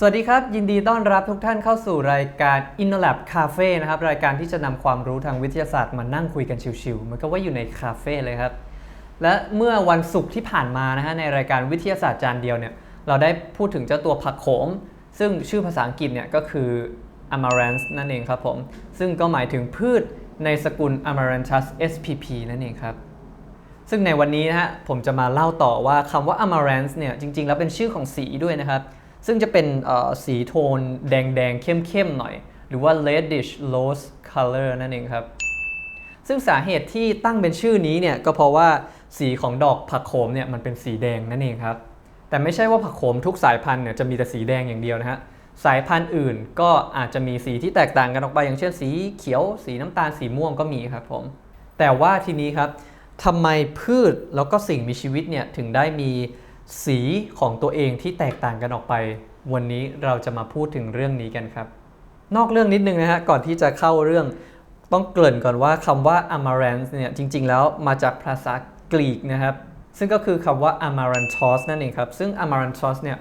สวัสดีครับ ยินดีต้อนรับทุกท่านเข้าสู่รายการ InnoLab Cafe นะครับ รายการที่จะนำความรู้ทางวิทยาศาสตร์มานั่งคุยกันชิวๆเหมือนกับว่าอยู่ในคาเฟ่เลยครับ และเมื่อวันศุกร์ที่ผ่านมานะฮะในรายการวิทยาศาสตร์จานเดียวเนี่ยเราได้พูดถึงเจ้าตัวผักโขม ซึ่งชื่อภาษาอังกฤษเนี่ยก็คือ Amaranth นั่นเองครับผม ซึ่งก็หมายถึงพืชในสกุล Amaranthus spp นั่นเองครับซึ่งในวันนี้นะฮะผมจะมาเล่าต่อว่าคำว่า amaranth เนี่ยจริงๆ แล้วเป็นชื่อของสีด้วยนะครับ ซึ่งจะเป็นสีโทนแดงๆ เข้มๆ หน่อย หรือว่า reddish rose color นั่นเองครับ ซึ่งสาเหตุที่ตั้งเป็นชื่อนี้เนี่ยก็เพราะว่าสีของดอกผักโขมเนี่ยมันเป็นสีแดงนั่นเองครับ แต่ไม่ใช่ว่าผักโขมทุกสายพันธุ์เนี่ยจะมีแต่สีแดงอย่างเดียวนะฮะ สายพันธุ์อื่นก็อาจจะมีสีที่แตกต่างกันออกไป อย่างเช่นสีเขียว สีน้ำตาล สีม่วงก็มีครับผม แต่ว่าทีนี้ครับทำไมพืชแล้วก็สิ่งมีชีวิตเนี่ยถึงได้มี สีของตัวเองที่แตกต่างกันออกไป วันนี้เราจะมาพูดถึงเรื่องนี้กันครับ นอกเรื่องนิดนึงนะฮะก่อนที่จะเข้าเรื่องต้องเกริ่นก่อนว่าคำว่า amaranth เนี่ยจริง ๆ แล้วมาจากภาษากรีกนะครับ ซึ่งก็คือคำว่า amaranthos นั่นเองครับ ซึ่ง amaranthos เนี่ย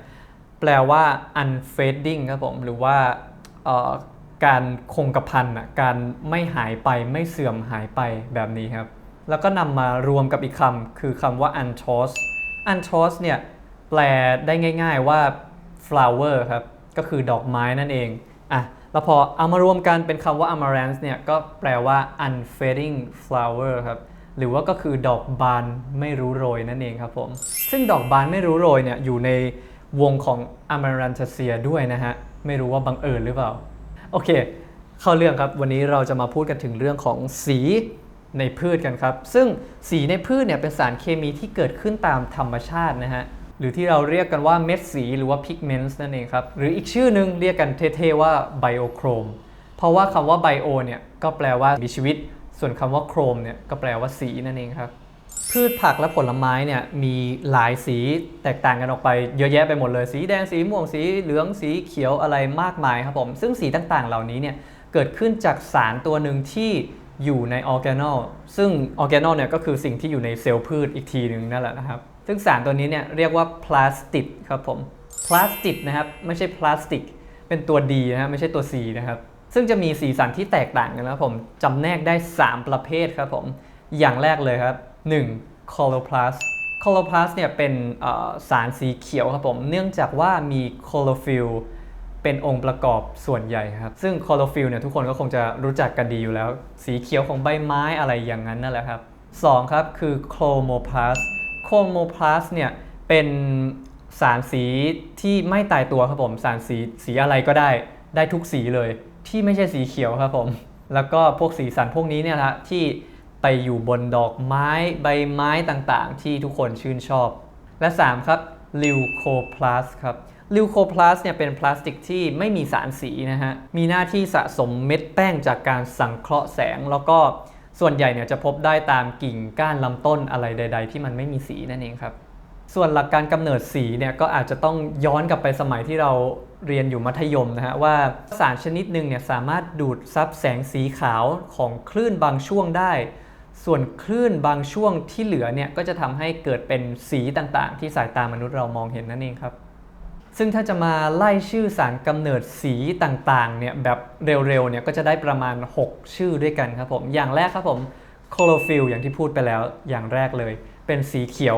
แปลว่า unfading ครับผม หรือว่าการคงกระพันอะการไม่หายไปไม่เสื่อมหายไปแบบนี้ครับ แล้วก็นำมารวมกับอีกคำคือคำว่า anthos anthos เนี่ยแปลได้ง่าย ๆว่า flower ครับ ก็คือดอกไม้นั่นเองอะแล้วพอเอามารวมกันเป็นคำว่า amaranth เนี่ยก็แปลว่า unfading flower ครับหรือว่าก็คือดอกบานไม่รู้โรยนั่นเองครับผม ซึ่งดอกบานไม่รู้โรยเนี่ยอยู่ในวงของ amaranthacea ด้วยนะฮะ ไม่รู้ว่าบังเอิญหรือเปล่า โอเค เข้าเรื่องครับ วันนี้เราจะมาพูดกันถึงเรื่องของสี ในพืชกันครับ ซึ่งสีในพืชเนี่ยเป็นสารเคมีที่เกิดขึ้นตามธรรมชาตินะฮะหรือที่เราเรียกกันว่าเม็ดสีหรือว่า pigments นั่นเองครับ หรืออีกชื่อนึงเรียกกันเท่ๆว่า biochrome เพราะว่าคำว่า bio เนี่ยก็แปลว่ามีชีวิต ส่วนคำว่า chrome เนี่ยก็แปลว่าสีนั่นเองครับ พืชผักและผลไม้เนี่ยมีหลายสีแตกต่างกันออกไปเยอะแยะไปหมดเลย สีแดงสีม่วงสีเหลืองสีเขียวอะไรมากมายครับผม ซึ่งสีต่างๆ เหล่านี้เนี่ยเกิดขึ้นจากสารตัวหนึ่งที่ อยู่ในออร์แกนอลซึ่งออร์แกนอลเนี่ยก็คือสิ่งที่อยู่ในเซลล์พืชอีกทีหนึ่งนั่นแหละนะครับ ซึ่งสารตัวนี้เนี่ยเรียกว่าพลาสติกครับผมพลาสติกนะครับไม่ใช่พลาสติก เป็นตัว D นะครับไม่ใช่ตัว C นะครับซึ่งจะมีสีสันที่แตกต่างกันนะผมจำแนกได้ 3 ประเภทครับผมอย่างแรกเลยครับ 1. chloroplast chloroplast เนี่ยเป็นสารสีเขียวครับผมเนื่องจากว่ามี chlorophyll เป็นองค์ประกอบส่วนใหญ่ครับ ซึ่ง chlorophyll เนี่ยทุกคนก็คงจะรู้จักกันดีอยู่แล้ว สีเขียวของใบไม้อะไรอย่างนั้นนั่นแหละครับ 2. ครับคือ chromoplast chromoplast เนี่ยเป็นสารสีที่ไม่ตายตัวครับผมสารสีสีอะไรก็ได้ได้ทุกสีเลยที่ไม่ใช่สีเขียวครับผม แล้วก็พวกสีสันพวกนี้เนี่ยนะที่ไปอยู่บนดอกไม้ใบไม้ต่างๆ ที่ทุกคนชื่นชอบ และ 3 ครับ leucoplast ครับ leucoplast เนี่ยเป็นพลาสติกที่ไม่มีสารสีนะฮะ มีหน้าที่สะสมเม็ดแป้งจากการสังเคราะห์แสง แล้วก็ส่วนใหญ่เนี่ยจะพบได้ตามกิ่งก้านลำต้นอะไรใด ๆ ที่มันไม่มีสีนั่นเองครับ ส่วนหลักการกำเนิดสีเนี่ยก็อาจจะต้องย้อนกลับไปสมัยที่เราเรียนอยู่มัธยมนะฮะว่าสารชนิดหนึ่งเนี่ยสามารถดูดซับแสงสีขาวของคลื่นบางช่วงได้ ส่วนคลื่นบางช่วงที่เหลือเนี่ยก็จะทำให้เกิดเป็นสีต่างๆ ที่สายตามนุษย์เรามองเห็นนั่นเองครับ ซึ่งถ้าจะมาไล่ชื่อสารกำเนิดสีต่างๆเนี่ยแบบเร็วๆเนี่ยก็จะได้ประมาณ 6 ชื่อด้วยกันครับผมอย่างแรกครับผมโคโลฟิลอย่างที่พูดไปแล้วอย่างแรกเลย เป็นสีเขียว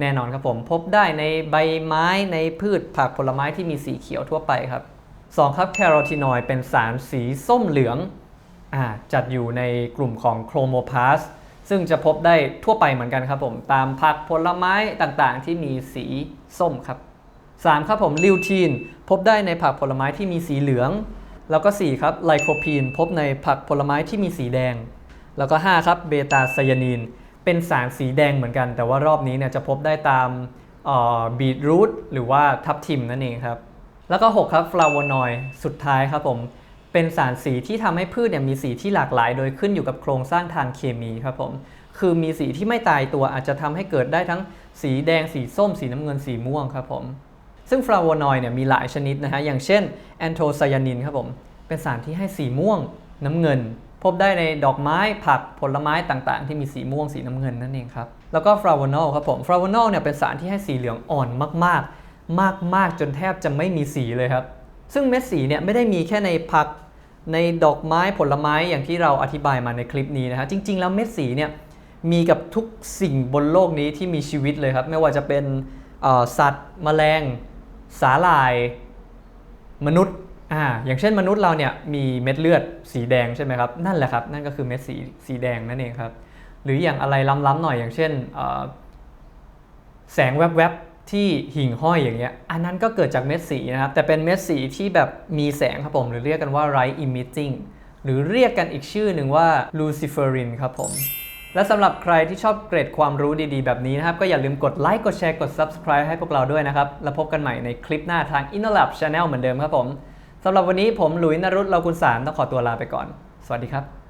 แน่นอนครับผม พบได้ในใบไม้ในพืชผักผลไม้ที่มีสีเขียวทั่วไปครับ 2 ครับแคโรทีนอยด์เป็นสารสีส้มเหลืองอจัดอยู่ในกลุ่มของโครโมพาสซึ่งจะพบได้ทั่วไปเหมือนกันครับผม ตามผักผลไม้ต่างๆ ที่มีสีส้มครับ 3ครับผมลิวทีนพบได้ในผักผลไม้ที่มีสีเหลือง แล้วก็ 4 ครับไลโคพีนพบในผักผลไม้ที่มีสีแดง แล้วก็ 5 ครับเบตาไซยานีน เป็นสารสีแดงเหมือนกัน แต่ว่ารอบนี้เนี่ยจะพบได้ตามบีทรูทหรือว่าทับทิมนั่นเองครับ แล้วก็ 6 ครับฟลาวนอยด์สุดท้ายครับผมเป็นสารสีที่ทำให้พืชเนี่ยมีสีที่หลากหลาย โดยขึ้นอยู่กับโครงสร้างทางเคมีครับผมคือมีสีที่ไม่ตายตัวอาจจะทำให้เกิดได้ทั้งสีแดงสีส้ม สีน้ำเงินสีม่วงครับผม ซึ่งฟลาโวนอยด์เนี่ยมีหลายชนิดนะฮะ อย่างเช่นแอนโทไซยานินครับผม เป็นสารที่ให้สีม่วงน้ำเงิน พบได้ในดอกไม้ผักผลไม้ต่างๆ ที่มีสีม่วงสีน้ำเงินนั่นเองครับ แล้วก็ฟลาโวนอลครับผม ฟลาโวนอลเนี่ยเป็นสารที่ให้สีเหลืองอ่อนมากๆ มากๆ จนแทบจะไม่มีสีเลยครับ ซึ่งเม็ดสีเนี่ยไม่ได้มีแค่ในผักในดอกไม้ผลไม้อย่างที่เราอธิบายมาในคลิปนี้นะฮะ จริง ๆ แล้วเม็ดสีเนี่ยมีกับทุกสิ่งบนโลกนี้ที่มีชีวิตเลยครับ ไม่ว่าจะเป็นสัตว์แมลง สาหร่ายมนุษย์อ่าอย่างเช่นมนุษย์เราเนี่ยมีเม็ดเลือดสีแดงใช่ไหมครับนั่นแหละครับนั่นก็คือเม็ดสีสีแดงนั่นเองครับหรืออย่างอะไรล้ำๆหน่อยอย่างเช่นแสงแวบๆที่หิ่งห้อยอย่างเงี้ยอันนั้นก็เกิดจากเม็ดสีนะครับแต่เป็นเม็ดสีที่แบบมีแสงครับผมหรือเรียกกันว่า light emitting หรือเรียกกันอีกชื่อหนึ่งว่า luciferin ครับผม และสำหรับใครที่ชอบเกร็ดความรู้ดีๆ แบบนี้นะครับ ก็อย่าลืมกดไลค์กดแชร์กด subscribe ให้พวกเราด้วยนะครับ แล้วพบกันใหม่ในคลิปหน้าทาง InnoLab Channel เหมือนเดิมครับผมสำหรับวันนี้ผมหลุยส์นรุตเราคุณสารต้องขอตัวลาไปก่อน สวัสดีครับ